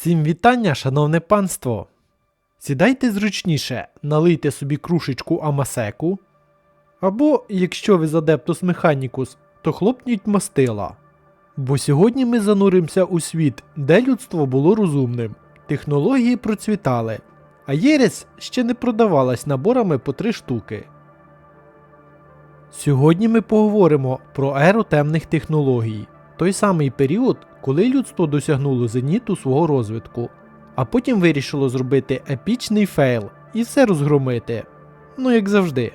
Всім вітання, шановне панство! Сідайте зручніше, налийте собі крушечку амасеку. Або, якщо ви з Адептус Mechanicus, то хлопніть мастила. Бо сьогодні ми зануримося у світ, де людство було розумним, технології процвітали, а єресь ще не продавалась наборами по три штуки. Сьогодні ми поговоримо про еру темних технологій, той самий період, коли людство досягнуло зеніту свого розвитку, а потім вирішило зробити епічний фейл і все розгромити. Ну, як завжди.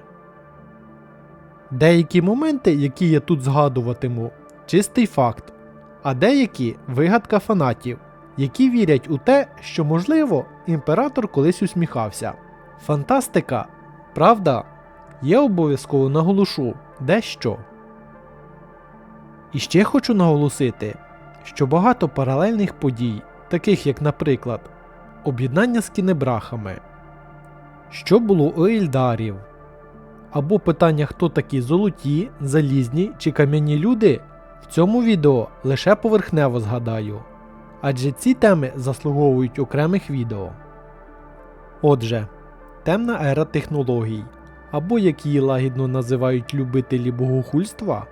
Деякі моменти, які я тут згадуватиму, чистий факт, а деякі вигадка фанатів, які вірять у те, що, можливо, імператор колись усміхався. Фантастика, правда, я обов'язково наголошу дещо. І ще хочу наголосити, що багато паралельних подій, таких як, наприклад, об'єднання з кінебрахами, що було у Ельдарів, або питання, хто такі золоті, залізні чи кам'яні люди, в цьому відео лише поверхнево згадаю, адже ці теми заслуговують окремих відео. Отже, темна ера технологій, або як її лагідно називають любителі богохульства,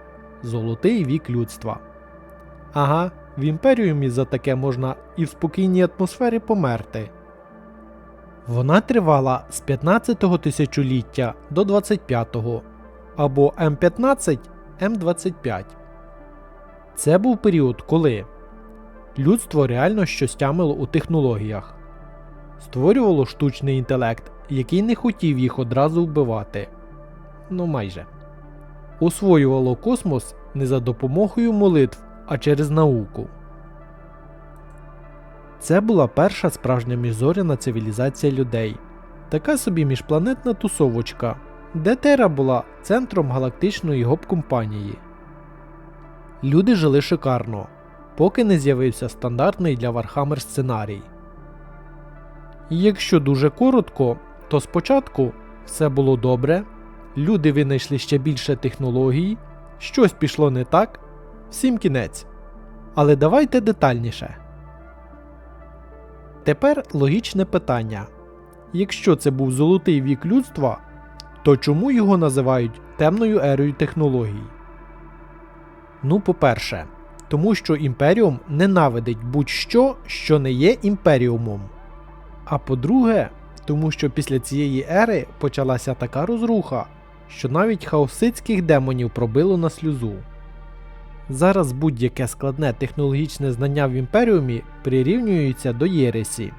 золотий вік людства. Ага, в імперіумі за таке можна і в спокійній атмосфері померти. Вона тривала з 15-го тисячоліття до 25-го або М15 М25. Це був період, коли людство реально щось тямило у технологіях, створювало штучний інтелект, який не хотів їх одразу вбивати. Ну майже. Освоювало космос не за допомогою молитв, а через науку. Це була перша справжня міжзоряна цивілізація людей, така собі міжпланетна тусовочка, де Тера була центром галактичної гоп-компанії. Люди жили шикарно, поки не з'явився стандартний для Warhammer сценарій. Якщо дуже коротко, то спочатку все було добре, люди винайшли ще більше технологій, щось пішло не так, всім кінець. Але давайте детальніше. Тепер логічне питання. Якщо це був золотий вік людства, то чому його називають темною ерою технологій? Ну, по-перше, тому що імперіум ненавидить будь-що, що не є імперіумом. А по-друге, тому що після цієї ери почалася така розруха, що навіть хаосицьких демонів пробило на сльозу. Зараз будь-яке складне технологічне знання в імперіумі прирівнюється до Єресі.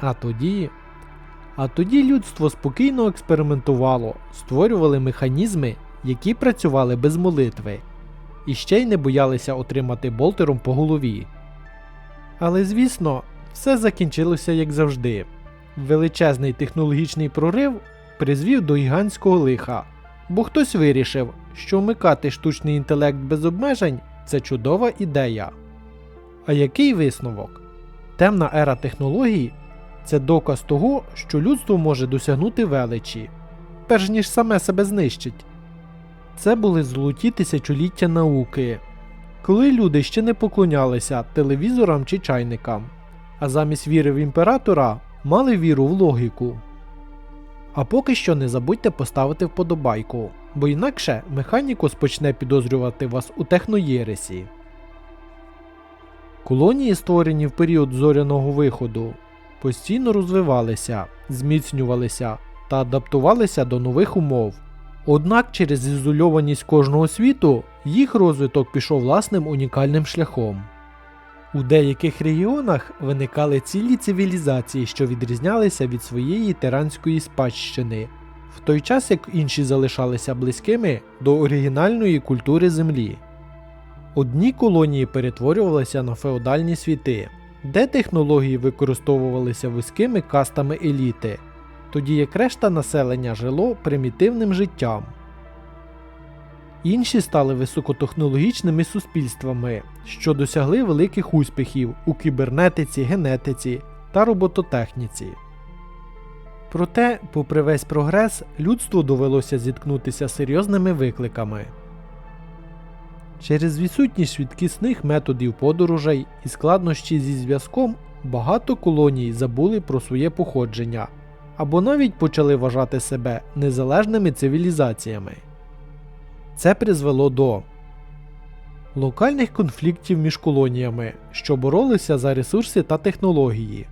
А тоді. А тоді людство спокійно експериментувало, створювали механізми, які працювали без молитви, і ще й не боялися отримати болтером по голові. Але звісно, все закінчилося як завжди. Величезний технологічний прорив призвів до гігантського лиха, бо хтось вирішив, що вмикати штучний інтелект без обмежень це чудова ідея. А який висновок? Темна ера технологій це доказ того, що людство може досягнути величі, перш ніж саме себе знищить. Це були золоті тисячоліття науки, коли люди ще не поклонялися телевізорам чи чайникам, а замість віри в імператора мали віру в логіку. А поки що не забудьте поставити вподобайку, бо інакше Механікус почне підозрювати вас у техноєресі. Колонії, створені в період зоряного виходу, постійно розвивалися, зміцнювалися та адаптувалися до нових умов. Однак через ізольованість кожного світу їх розвиток пішов власним унікальним шляхом. У деяких регіонах виникали цілі цивілізації, що відрізнялися від своєї тиранської спадщини, в той час як інші залишалися близькими до оригінальної культури землі. Одні колонії перетворювалися на феодальні світи, де технології використовувалися вузькими кастами еліти, тоді як решта населення жило примітивним життям. Інші стали високотехнологічними суспільствами, що досягли великих успіхів у кібернетиці, генетиці та робототехніці. Проте, попри весь прогрес, людству довелося зіткнутися серйозними викликами. Через відсутність швидкісних методів подорожей і складнощі зі зв'язком багато колоній забули про своє походження або навіть почали вважати себе незалежними цивілізаціями. Це призвело до локальних конфліктів між колоніями, що боролися за ресурси та технології,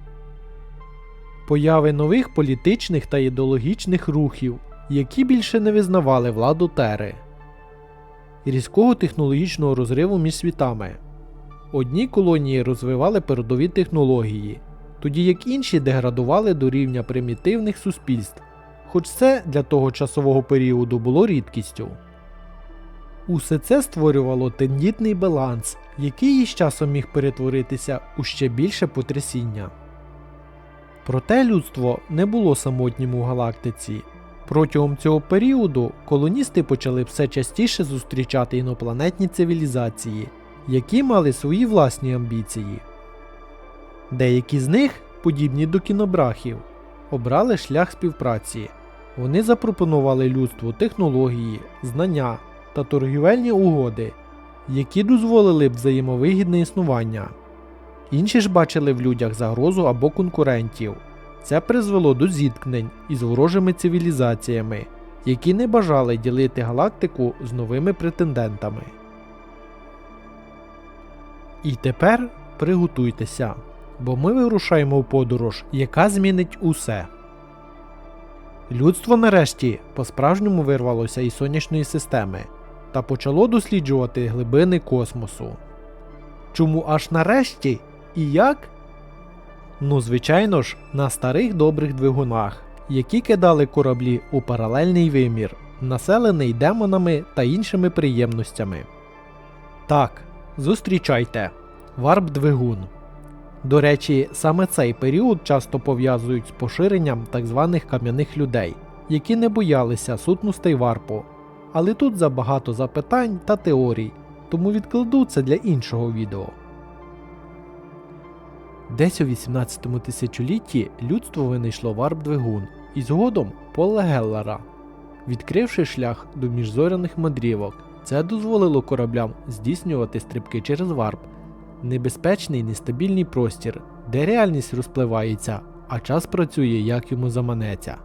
появи нових політичних та ідеологічних рухів, які більше не визнавали владу Тери, різкого технологічного розриву між світами. Одні колонії розвивали передові технології, тоді як інші деградували до рівня примітивних суспільств, хоч це для того часового періоду було рідкістю. Усе це створювало тендітний баланс, який із часом міг перетворитися у ще більше потрясіння. Проте людство не було самотнім у галактиці. Протягом цього періоду колоністи почали все частіше зустрічати інопланетні цивілізації, які мали свої власні амбіції. Деякі з них, подібні до кінобрахів, обрали шлях співпраці. Вони запропонували людству технології, знання та торгівельні угоди, які дозволили б взаємовигідне існування. Інші ж бачили в людях загрозу або конкурентів. Це призвело до зіткнень із ворожими цивілізаціями, які не бажали ділити галактику з новими претендентами. І тепер приготуйтеся, бо ми вирушаємо в подорож, яка змінить усе. Людство нарешті по-справжньому вирвалося із сонячної системи та почало досліджувати глибини космосу. Чому аж нарешті і як? Ну, звичайно ж, на старих добрих двигунах, які кидали кораблі у паралельний вимір, населений демонами та іншими приємностями. Так, зустрічайте варп-двигун. До речі, саме цей період часто пов'язують з поширенням так званих кам'яних людей, які не боялися сутностей варпу. Але тут забагато запитань та теорій, тому відкладу це для іншого відео. Десь у 18 тисячолітті людство винайшло варп-двигун і згодом Пола Геллера. Відкривши шлях до міжзоряних мандрівок, це дозволило кораблям здійснювати стрибки через варп, небезпечний нестабільний простір, де реальність розпливається, а час працює як йому заманеться.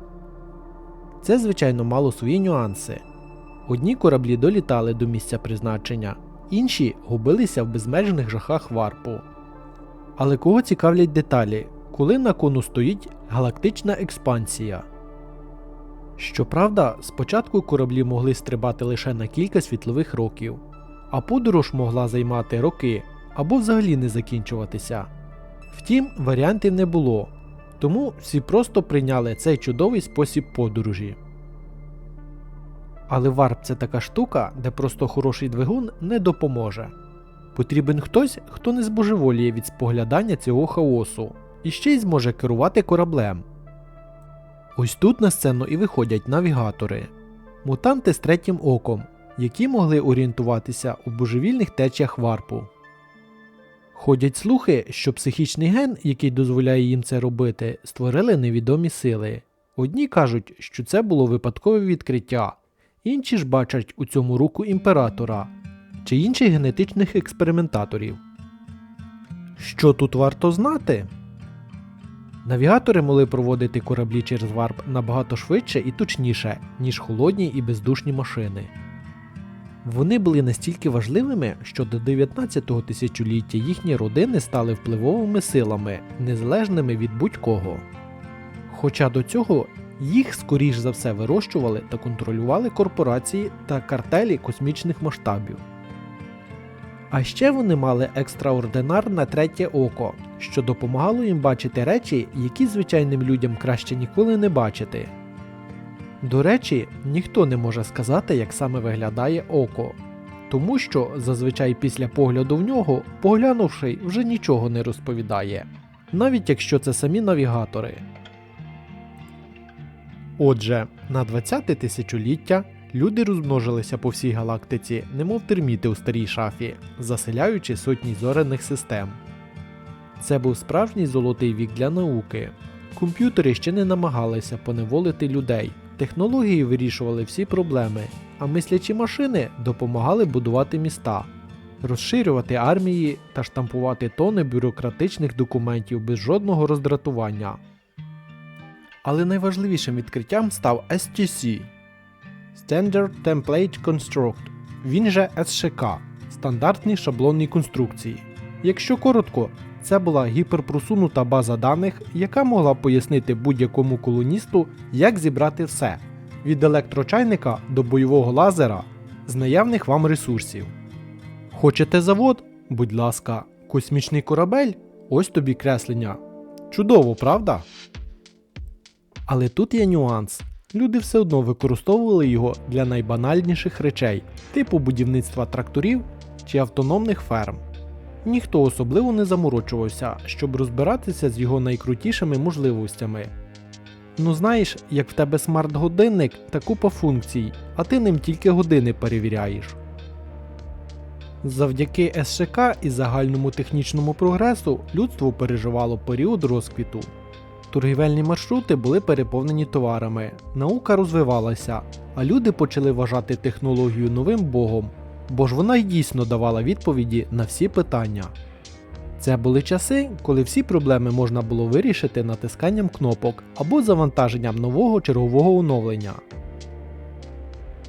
Це, звичайно, мало свої нюанси. Одні кораблі долітали до місця призначення, інші губилися в безмежних жахах варпу. Але кого цікавлять деталі, коли на кону стоїть галактична експансія? Щоправда, спочатку кораблі могли стрибати лише на кілька світлових років, а подорож могла займати роки або взагалі не закінчуватися. Втім, варіантів не було, тому всі просто прийняли цей чудовий спосіб подорожі. Але варп це така штука, де просто хороший двигун не допоможе. Потрібен хтось, хто не збожеволіє від споглядання цього хаосу і ще й зможе керувати кораблем. Ось тут на сцену і виходять навігатори, мутанти з третім оком, які могли орієнтуватися у божевільних течіях варпу. Ходять слухи, що психічний ген, який дозволяє їм це робити, створили невідомі сили. Одні кажуть, що це було випадкове відкриття, інші ж бачать у цьому руку імператора чи інших генетичних експериментаторів. Що тут варто знати? Навігатори могли проводити кораблі через варп набагато швидше і точніше, ніж холодні і бездушні машини. Вони були настільки важливими, що до 19-го тисячоліття їхні родини стали впливовими силами, незалежними від будь-кого. Хоча до цього їх скоріш за все вирощували та контролювали корпорації та картелі космічних масштабів. А ще вони мали екстраординарне третє око, що допомагало їм бачити речі, які звичайним людям краще ніколи не бачити. До речі, ніхто не може сказати, як саме виглядає око, тому що зазвичай після погляду в нього, поглянувши, вже нічого не розповідає, навіть якщо це самі навігатори. Отже, на 20-те тисячоліття люди розмножилися по всій галактиці, немов терміти у старій шафі, заселяючи сотні зоряних систем. Це був справжній золотий вік для науки. Комп'ютери ще не намагалися поневолити людей, технології вирішували всі проблеми, а мислячі машини допомагали будувати міста. розширювати армії та штампувати тони бюрократичних документів без жодного роздратування. Але найважливішим відкриттям став STC Standard Template Construct, він же СШК стандартні шаблонні конструкції. Якщо коротко, це була гіперпросунута база даних, яка могла пояснити будь-якому колоністу, як зібрати все від електрочайника до бойового лазера з наявних вам ресурсів. Хочете завод? Будь ласка, космічний корабель? Ось тобі креслення. Чудово, правда? Але тут є нюанс. Люди все одно використовували його для найбанальніших речей, типу будівництва тракторів чи автономних ферм. Ніхто особливо не заморочувався, щоб розбиратися з його найкрутішими можливостями. Ну знаєш, як в тебе смарт-годинник та купа функцій, а ти ним тільки години перевіряєш. Завдяки СШК і загальному технічному прогресу людство переживало період розквіту. Торгівельні маршрути були переповнені товарами, наука розвивалася, а люди почали вважати технологію новим богом, бо ж вона й дійсно давала відповіді на всі питання. Це були часи, коли всі проблеми можна було вирішити натисканням кнопок або завантаженням нового чергового оновлення.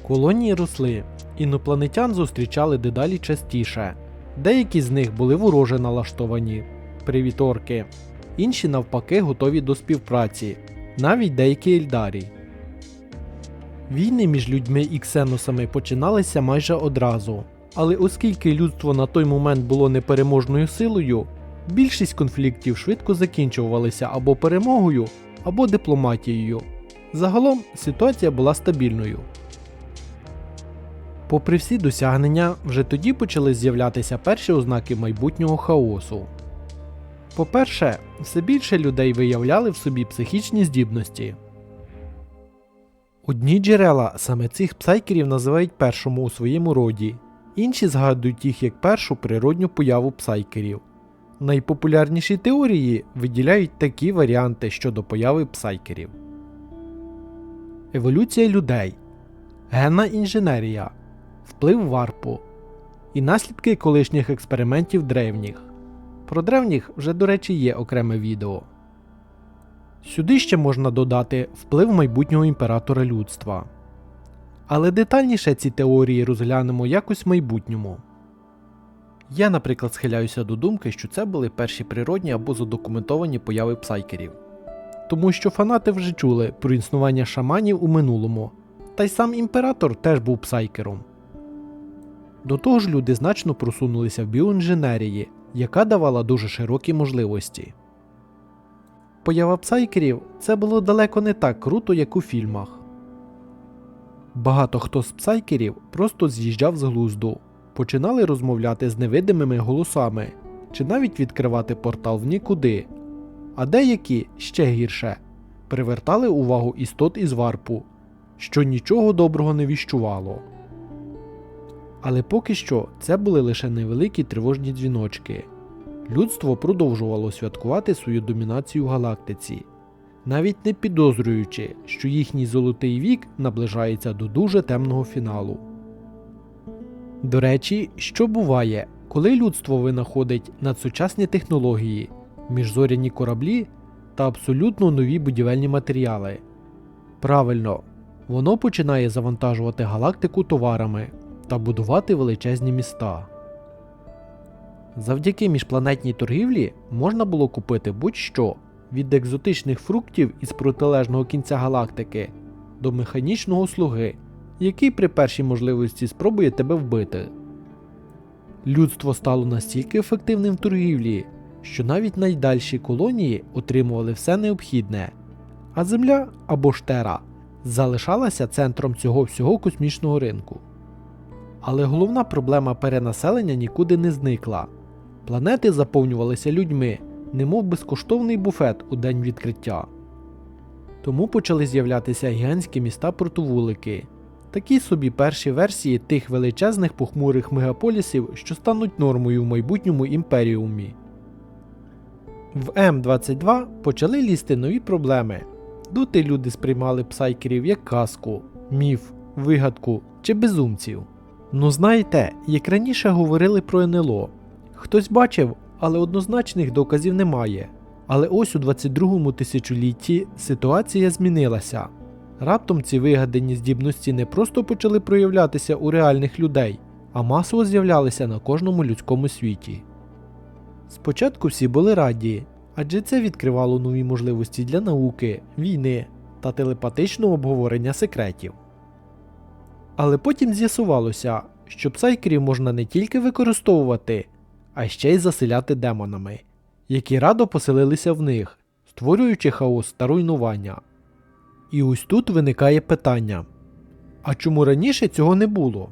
Колонії росли, інопланетян зустрічали дедалі частіше. Деякі з них були вороже налаштовані привіторки, інші навпаки готові до співпраці, навіть деякі ельдарі. Війни між людьми і ксеносами починалися майже одразу, але оскільки людство на той момент було непереможною силою, більшість конфліктів швидко закінчувалися або перемогою, або дипломатією. Загалом ситуація була стабільною. Попри всі досягнення, вже тоді почали з'являтися перші ознаки майбутнього хаосу. По-перше, все більше людей виявляли в собі психічні здібності. Одні джерела саме цих псайкерів називають першому у своєму роді, інші згадують їх як першу природню появу псайкерів. Найпопулярніші теорії виділяють такі варіанти щодо появи псайкерів: Еволюція людей, генна інженерія, вплив варпу і наслідки колишніх експериментів древніх. Про древніх вже, до речі, є окреме відео. Сюди ще можна додати вплив майбутнього імператора людства. Але детальніше ці теорії розглянемо якось в майбутньому. Я, наприклад, схиляюся до думки, що це були перші природні або задокументовані появи псайкерів. Тому що фанати вже чули про існування шаманів у минулому, та й сам імператор теж був псайкером. До того ж, люди значно просунулися в біоінженерії, яка давала дуже широкі можливості. Поява псайкерів це було далеко не так круто, як у фільмах. Багато хто з псайкерів просто з'їжджав з глузду, починали розмовляти з невидимими голосами чи навіть відкривати портал в нікуди, а деякі ще гірше привертали увагу істот із варпу, що нічого доброго не віщувало. Але поки що це були лише невеликі тривожні дзвіночки. Людство продовжувало святкувати свою домінацію в галактиці, навіть не підозрюючи, що їхній золотий вік наближається до дуже темного фіналу. До речі, що буває, коли людство винаходить надсучасні технології, міжзоряні кораблі та абсолютно нові будівельні матеріали. Правильно, воно починає завантажувати галактику товарами та будувати величезні міста. Завдяки міжпланетній торгівлі можна було купити будь-що від екзотичних фруктів із протилежного кінця галактики до механічного слуги, який при першій можливості спробує тебе вбити. Людство стало настільки ефективним в торгівлі, що навіть найдальші колонії отримували все необхідне, а Земля або ж Тера залишалася центром цього всього космічного ринку. Але головна проблема перенаселення нікуди не зникла. Планети заповнювалися людьми, немов безкоштовний буфет у день відкриття. Тому почали з'являтися гігантські міста портовулики, такі собі перші версії тих величезних похмурих мегаполісів, що стануть нормою в майбутньому імперіумі. В М22 почали лізти нові проблеми. Доти люди сприймали псайкерів як казку, міф, вигадку чи безумців. Ну знаєте, як раніше говорили про НЛО. Хтось бачив, але однозначних доказів немає. Але ось у 22-му тисячолітті ситуація змінилася. Раптом ці вигадані здібності не просто почали проявлятися у реальних людей, а масово з'являлися на кожному людському світі. Спочатку всі були раді, адже це відкривало нові можливості для науки, війни та телепатичного обговорення секретів. Але потім з'ясувалося, що псайкерів можна не тільки використовувати, а ще й заселяти демонами, які радо поселилися в них, створюючи хаос та руйнування. І ось тут виникає питання: а чому раніше цього не було?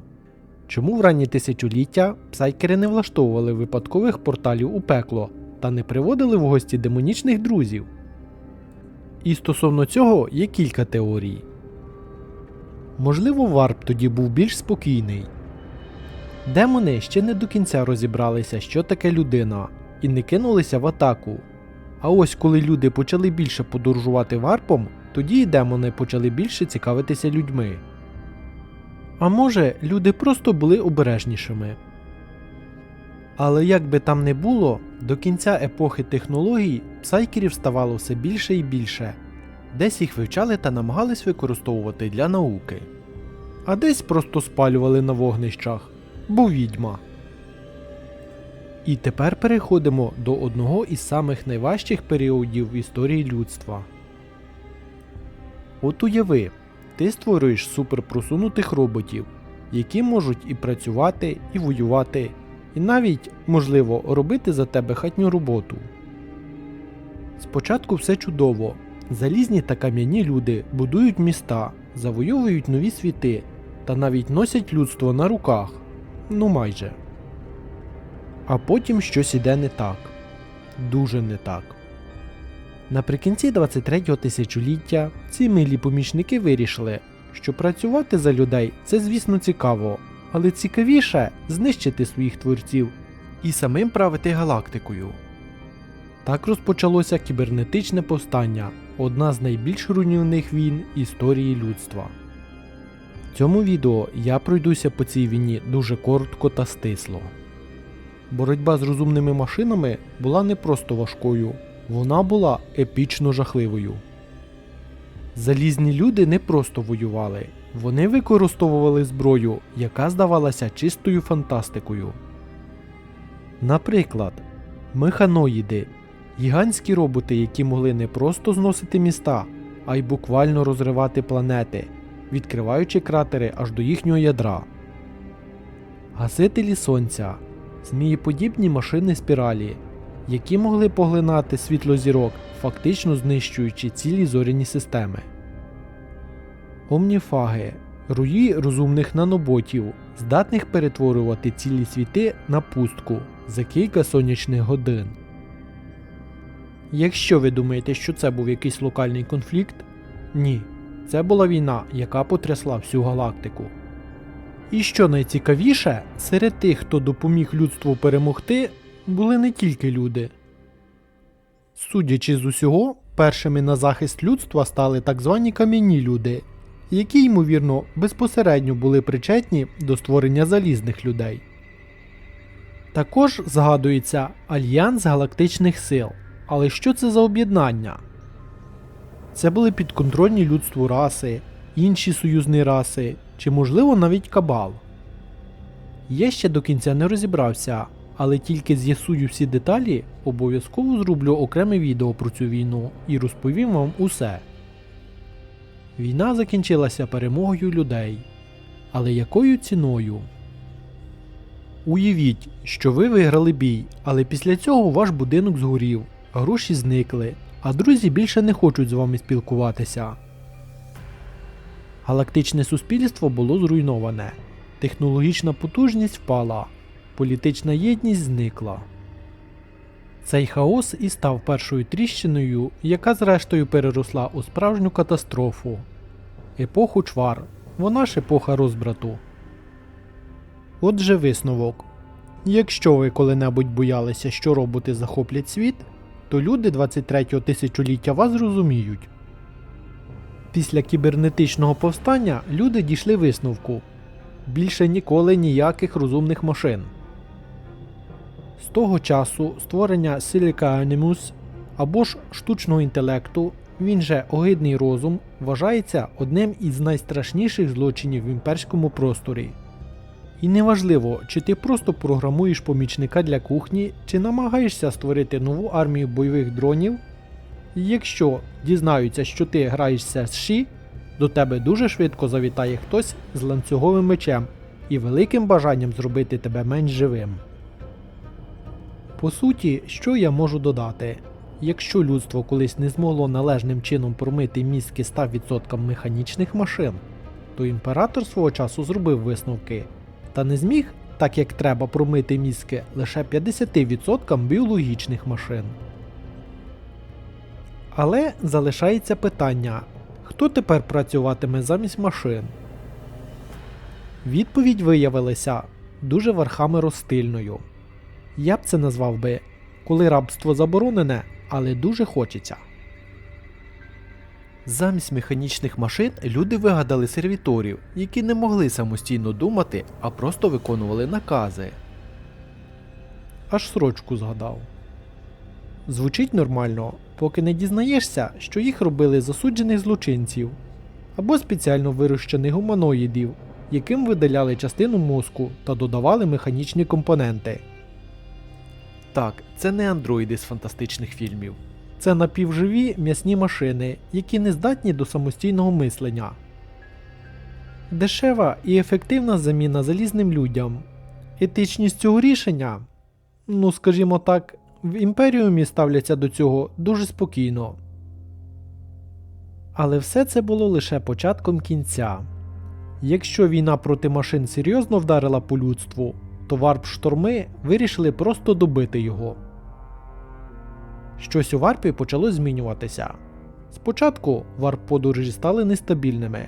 Чому в ранні тисячоліття псайкери не влаштовували випадкових порталів у пекло та не приводили в гості демонічних друзів? І стосовно цього є кілька теорій. Можливо, варп тоді був більш спокійний. Демони ще не до кінця розібралися, що таке людина, і не кинулися в атаку. А ось коли люди почали більше подорожувати варпом, тоді і демони почали більше цікавитися людьми. А може, люди просто були обережнішими. Але як би там не було, до кінця епохи технологій псайкерів ставало все більше і більше, десь їх вивчали та намагались використовувати для науки, а десь просто спалювали на вогнищах, бо відьма. І тепер переходимо до одного із самих найважчих періодів в історії людства. От уяви, ти створюєш суперпросунутих роботів, які можуть і працювати, і воювати, і навіть, можливо, робити за тебе хатню роботу. Спочатку все чудово. Залізні та кам'яні люди будують міста, завойовують нові світи та навіть носять людство на руках. Ну майже. А потім щось іде не так. Дуже не так. Наприкінці 23-го тисячоліття ці милі помічники вирішили, що працювати за людей це, звісно, цікаво, але цікавіше знищити своїх творців і самим правити галактикою. Так розпочалося кібернетичне повстання, одна з найбільш руйнівних війн історії людства. В цьому відео я пройдуся по цій війні дуже коротко та стисло. Боротьба з розумними машинами була не просто важкою, вона була епічно жахливою. Залізні люди не просто воювали, вони використовували зброю, яка здавалася чистою фантастикою. Наприклад, механоїди гігантські роботи, які могли не просто зносити міста, а й буквально розривати планети, відкриваючи кратери аж до їхнього ядра. Гасителі сонця змієподібні машини спіралі, які могли поглинати світло зірок, фактично знищуючи цілі зоряні системи. Омніфаги руї розумних наноботів, здатних перетворювати цілі світи на пустку за кілька сонячних годин. Якщо ви думаєте, що це був якийсь локальний конфлікт, ні, це була війна, яка потрясла всю галактику. І що найцікавіше, серед тих, хто допоміг людству перемогти, були не тільки люди. Судячи з усього, першими на захист людства стали так звані кам'яні люди, які, ймовірно, безпосередньо були причетні до створення залізних людей. Також згадується Альянс Галактичних Сил. Але що це за об'єднання? Це були підконтрольні людству раси, інші союзні раси, чи, можливо, навіть кабал. Я ще до кінця не розібрався, але тільки з'ясую всі деталі, обов'язково зроблю окреме відео про цю війну і розповім вам усе. Війна закінчилася перемогою людей. Але якою ціною? Уявіть, що ви виграли бій, але після цього ваш будинок згорів, гроші зникли, а друзі більше не хочуть з вами спілкуватися. Галактичне суспільство було зруйноване, технологічна потужність впала, політична єдність зникла. Цей хаос і став першою тріщиною, яка зрештою переросла у справжню катастрофу. Епоху чвар, вона ж епоха розбрату. Отже, висновок. Якщо ви коли-небудь боялися, що роботи захоплять світ, то люди 23-го тисячоліття вас зрозуміють. Після кібернетичного повстання люди дійшли висновку. більше ніколи ніяких розумних машин. З того часу створення Silica або ж штучного інтелекту, він же огидний розум, вважається одним із найстрашніших злочинів в імперському просторі. І неважливо, чи ти просто програмуєш помічника для кухні, чи намагаєшся створити нову армію бойових дронів. Якщо дізнаються, що ти граєшся з Ші, до тебе дуже швидко завітає хтось з ланцюговим мечем і великим бажанням зробити тебе менш живим. По суті, що я можу додати? Якщо людство колись не змогло належним чином промити мізки 100% механічних машин, то імператор свого часу зробив висновки та не зміг, так як треба промити мізки лише 50% біологічних машин. Але залишається питання, хто тепер працюватиме замість машин? Відповідь виявилася дуже верхами розстильною. Я б це назвав би, коли рабство заборонене, але дуже хочеться. Замість механічних машин люди вигадали сервіторів, які не могли самостійно думати, а просто виконували накази. Аж срочку згадав. Звучить нормально, поки не дізнаєшся, що їх робили засуджених злочинців або спеціально вирощених гуманоїдів, яким видаляли частину мозку та додавали механічні компоненти. Так, це не андроїди з фантастичних фільмів. Це напівживі м'ясні машини, які не здатні до самостійного мислення. Дешева і ефективна заміна залізним людям. Етичність цього рішення, ну скажімо так, в імперіумі ставляться до цього дуже спокійно. Але все це було лише початком кінця. Якщо війна проти машин серйозно вдарила по людству, то варп-шторми вирішили просто добити його. Щось у варпі почало змінюватися. Спочатку варп-подорожі стали нестабільними,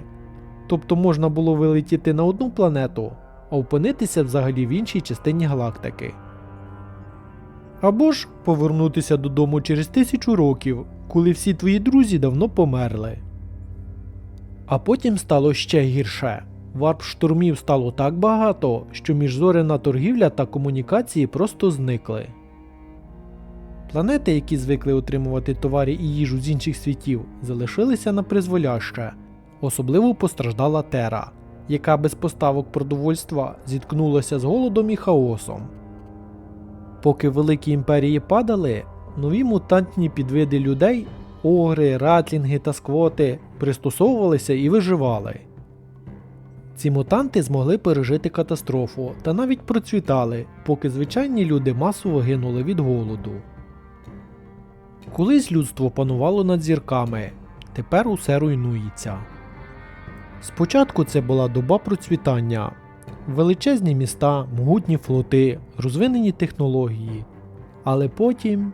тобто можна було вилетіти на одну планету, а опинитися взагалі в іншій частині галактики. Або ж повернутися додому через тисячу років, коли всі твої друзі давно померли. А потім стало ще гірше. Варп-штурмів стало так багато, що міжзоряна торгівля та комунікації просто зникли. Планети, які звикли отримувати товари і їжу з інших світів, залишилися на призволяще. Особливо постраждала Тера, яка без поставок продовольства зіткнулася з голодом і хаосом. Поки великі імперії падали, нові мутантні підвиди людей, огри, ратлінги та сквоти пристосовувалися і виживали. Ці мутанти змогли пережити катастрофу та навіть процвітали, поки звичайні люди масово гинули від голоду. Колись людство панувало над зірками, тепер усе руйнується. Спочатку це була доба процвітання, величезні міста, могутні флоти, розвинені технології. Але потім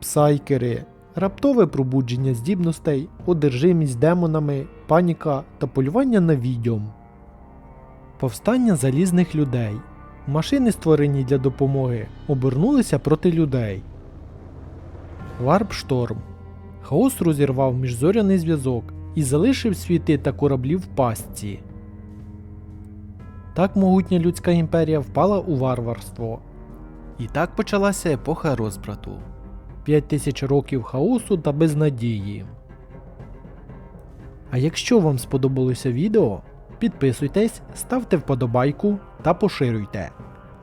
псайкери, раптове пробудження здібностей, одержимість демонами, паніка та полювання на відьом. Повстання залізних людей. Машини, створені для допомоги, обернулися проти людей. Варп-шторм. Хаос розірвав міжзоряний зв'язок і залишив світи та кораблі в пастці. Так могутня людська імперія впала у варварство. І так почалася епоха розбрату. П'ять тисяч років хаосу та безнадії. А якщо вам сподобалося відео, підписуйтесь, ставте вподобайку та поширюйте.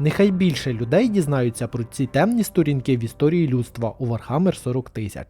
Нехай більше людей дізнаються про ці темні сторінки в історії людства у Warhammer 40 тисяч.